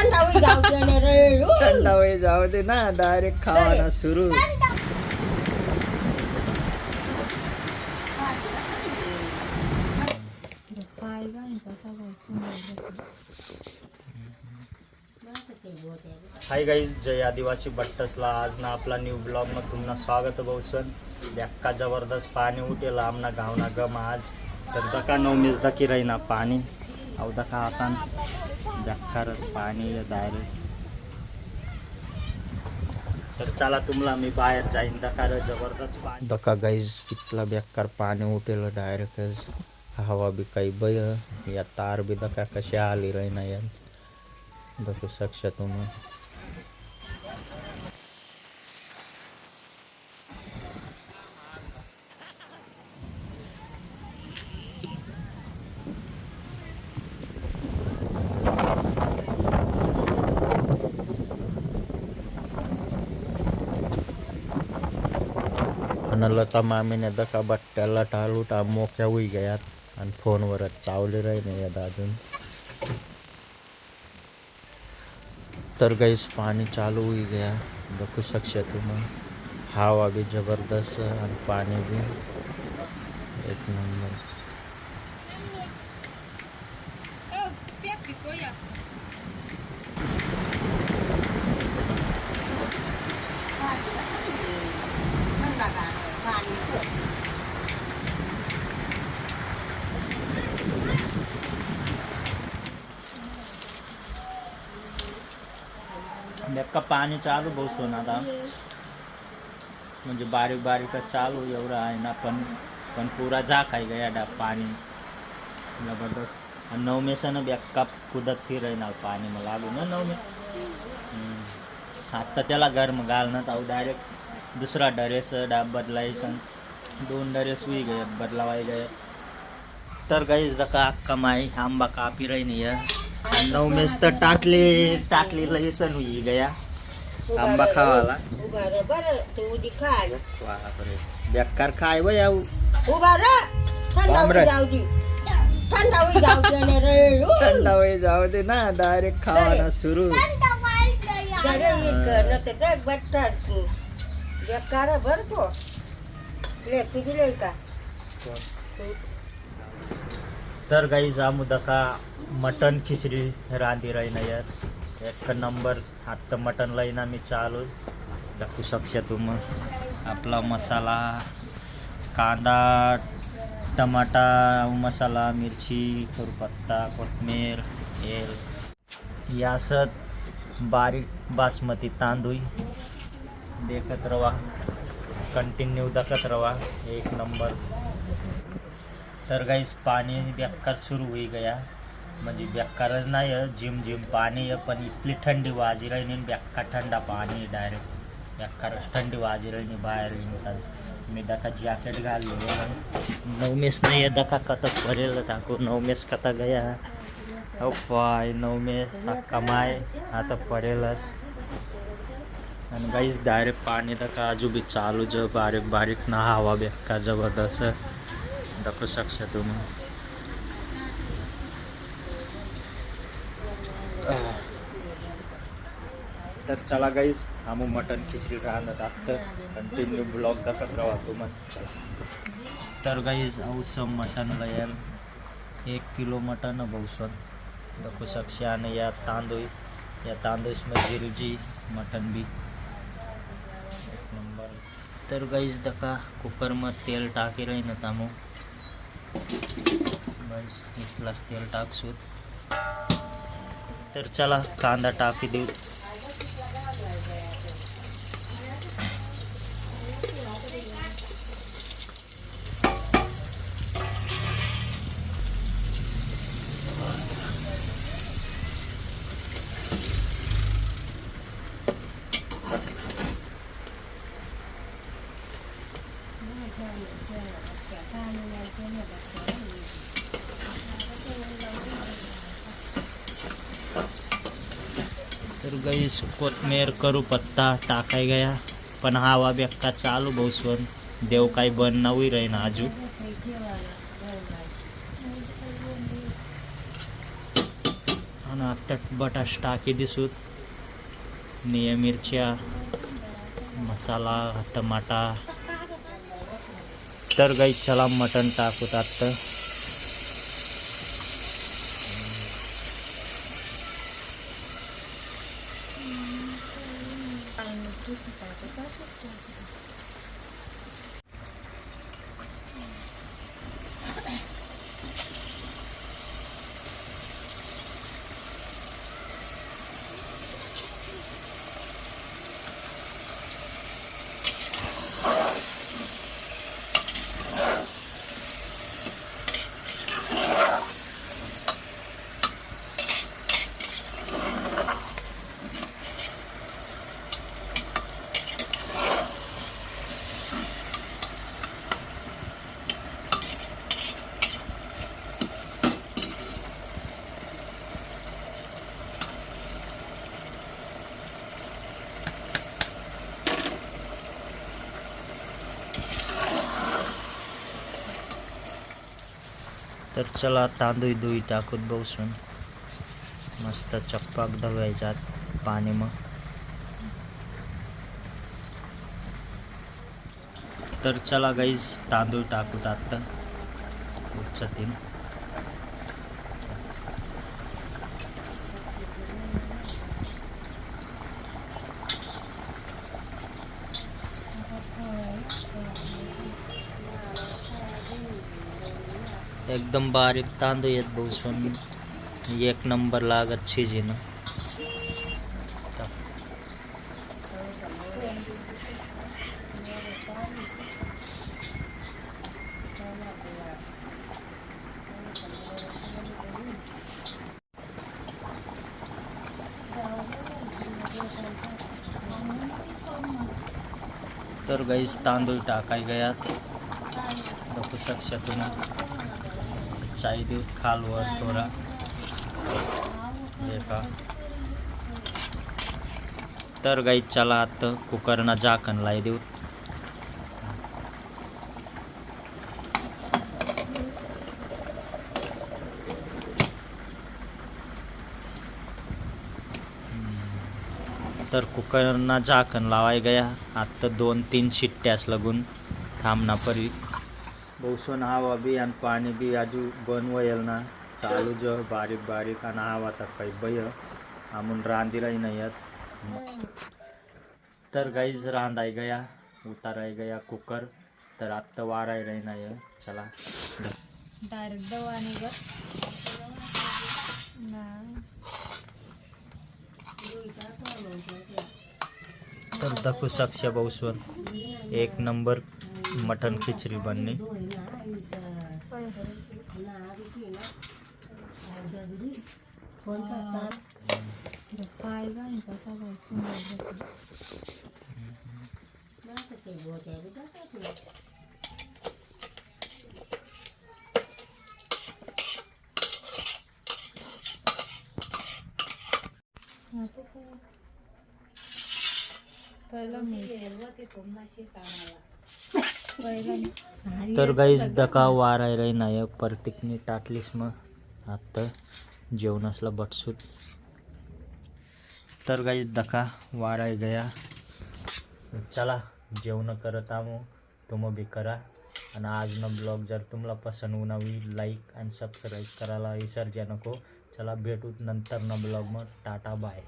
थंड होई जाऊ दे ना रे जाऊ दे ना डायरेक्ट खावाना सुरू हाय गाईज जय आदिवासी बट्टसला आज ना आपला न्यू ब्लॉगमध्ये तुमना स्वागत भाऊसन बेक्का जबरदस्त पाणी उठेल आमना गावना गम आज तर दका नऊ मीस दकी राहीना पाणी अव दका आता बेक्कारच पाणी डायरेक्ट तर चला तुम्हाला मी बाहेर जाईन. दकार जबरदस्त पाणी. दका गाईज कितला बेकार पाणी उठेल डायरेक्टच हवा बी काही बय या तार बी दका कशी आली राहीना या बघू शकता तुम्ही. आणि लता मामीने दका बट्ट्याला टाळू टा मोक्या होई गयात आणि फोनवरच चावले राहिले यात अजून. तर गाईस पाणी चालू होई गया. बघू शकशा तुम्ही. हवा भी जबरदस्त आणि पाणी भी एक नंबर थंड गाणं, पाणी कर. का पाणी चालू बसून आता. म्हणजे बारीक बारीकच चालू एवढं आहे ना पण पण पुरा जा खाई गया डा पाणी. जबरदस्त. आणि नवमेसानं बेक्का कुदत फिराय ना पाणी मग लागू ना नवमे आता त्याला गरम घालणं तर डायरेक्ट दुसरा ड्रेस डा बदलायचं. दोन ड्रेस वी गए बदलावाय गए. तर गाईच दका अक्का माई आंबा कापी राही आणि नवमेस तर टाकले टाकली लयसन हुई गया. आंबा खावाला. उभा रे बरं तू उदी खाय. बापरे बेकार खाय बा याऊ उभा जाऊ दे. थंड होई जाऊ दे ना रे. उ. जाऊ दे ना डायरेक्ट खावाना सुरू. जरे इतकं न ते काय बट्टात बेकार बर को ले तुझी ले का? तर गाई जामू दका मटन खिचडी रांधी राही ना यात एक नंबर. आत्ता मटन लाईन आम्ही चालू दाखवू शकशा तुम आपला मसाला कांदा टमाटा मसाला मिरची कढीपत्ता कोथमीर तेल यासत बारीक बासमती तांदूळ. देखत रवा. कंटिन्यू दखत रवा. एक नंबर. तर गाईस पाणी बेकार सुरू होई गया. म्हणजे बेकारच नाही आहे जिम जिम पाणी आहे पण इतली थंडी वाजी राहिली बेक्का बेकार थंडा पाणी डायरेक्ट बेकारच थंडी वाजी राहिली बाहेर निघतात मी दका जॅकेट घालले नवमेस नाही आहे दका कथा पडेल टाकू नवमेस कथा गया हो. पाय नवमेस कमाय. आता पडेलच आणि गाईस डायरेक्ट पाणी दका. आजू बी चालू ज बारीक बारीक ना हवा बेकार जबरदस्त. दाखवू शकता तुम्ही. तर चला गाईज आम्ही मटन खिचडी राहणार आता. कंटिन्यू ब्लॉग दाखवत राहा तुम्हाला चला. तर गाईज औसम मटन लयर एक किलो मटन बहुसन. दाखवू शकशे आणि या तांदूळ. या तांदूळ जिरजी मटन बी. एक नंबर. तर गाईज दका कुकरमा तेल टाकी राही ना तामो एक इथलाच तेल टाकसूत तर चला कांदा टाकी देऊ तर गाईस कोथमेर करू पत्ता टाकाय गया पण हवा बेक्का चालू बहुसवन देव काही बन नवी राही ना आजू. आणि आत्ता बटाश टाकी दिसूत निया मिरच्या मसाला टमाटा. तर गाई चला मटण टाकूत आत्ता. तर चला तांदूळ दुई टाकूत बसून. मस्त चप्पाक धवायच्यात पाणी मग. तर चला गाईज तांदूळ टाकूत आत्ता. उच्चतीन एकदम बारीक तांदूळ येत बसून एक नंबर लागत शिजीनं. तर गाईस तांदूळ टाकाय गयात. दाखवू शकता तुम्ही. चाय देऊ खालवर थोडा। हे का तर गाई चला आता कुकरना झाकण लाई देऊ। तर कुकरना झाकण लावाय गया। आत्ता दोन तीन शिट्ट्यास लागून परी। परी बसून हवा बी आणि पाणी बी आजू बनवयल ना. चालू जो बारीक बारीक आणि हवा तर काही बय. आमून रांदिराही नाही येत. तर गाईज रांधाय गया उताराय गया कुकर. तर आत्ता वाराय राही नाही चला. डायरेक्ट नाही तर दाखवू शकशे बसून एक नंबर मटन खिचडी बनली पाय पहिला मी पहिला तर गाईज दका वाराय राही नाही परतिकनी टाटलीस मग आत्ता जेवणासला बटसूत. तर गाईज दका वाराय गया. चला जेवण करत आहो तुम्ही बी करा. आणि आजनं ब्लॉग जर तुम्हाला पसंत होणावी लाईक आणि सबस्क्राईब करायला विसर्जा नको. चला भेटूत नंतर न ब्लॉग मग टाटा बाय